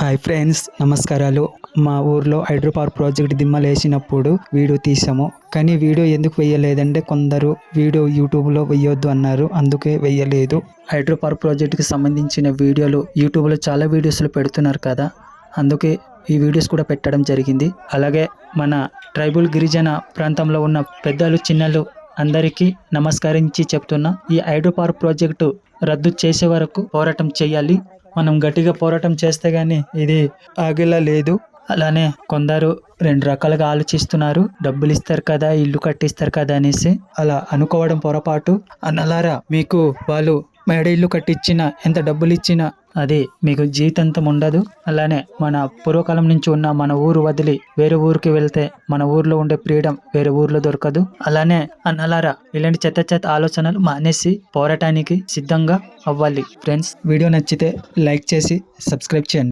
Hi friends నమస్కారాలు. మా ఊర్లో హైడ్రో పవర్ ప్రాజెక్ట్ దిమ్మలేసినప్పుడు వీడియో తీసాము కానీ వీడియో ఎందుకు వేయలేదంటే కొందరు వీడియో యూట్యూబ్లో వేయొద్దు అన్నారు. అందుకే వేయలేదు. హైడ్రో పవర్ ప్రాజెక్ట్కి సంబంధించిన వీడియోలు యూట్యూబ్లో చాలా వీడియోస్లో పెడుతున్నారు కదా. అందుకే ఈ వీడియోస్ కూడా పెట్టడం జరిగింది. అలాగే మన ట్రైబల్ గిరిజన ప్రాంతంలో ఉన్న పెద్దలు చిన్నలు అందరికీ నమస్కరించి చెప్తున్నా ఈ హైడ్రో పవర్ ప్రాజెక్టు రద్దు చేసే వరకు పోరాటం చేయాలి. మనం గట్టిగా పోరాటం చేస్తే కానీ ఇది ఆగేలా లేదు. అలానే కొందరు రెండు రకాలుగా ఆలోచిస్తున్నారు. డబ్బులు ఇస్తారు కదా ఇల్లు కట్టిస్తారు కదా అనేసి అలా అనుకోవడం పొరపాటు. అన్నలారా మీకు వాళ్ళు మేడ ఇల్లు కట్టించినా ఎంత డబ్బులు ఇచ్చినా అది మీకు జీవితాంతం ఉండదు. అలానే మన పూర్వకాలం నుంచి ఉన్న మన ఊరు వదిలి వేరే ఊరికి వెళ్తే మన ఊర్లో ఉండే ఫ్రీడమ్ వేరే ఊర్లో దొరకదు. అలానే అన్నలారా ఇలాంటి చెత్త చెత్త ఆలోచనలు మానేసి పోరాటానికి సిద్ధంగా అవ్వాలి. ఫ్రెండ్స్ వీడియో నచ్చితే లైక్ చేసి సబ్స్క్రైబ్ చేయండి.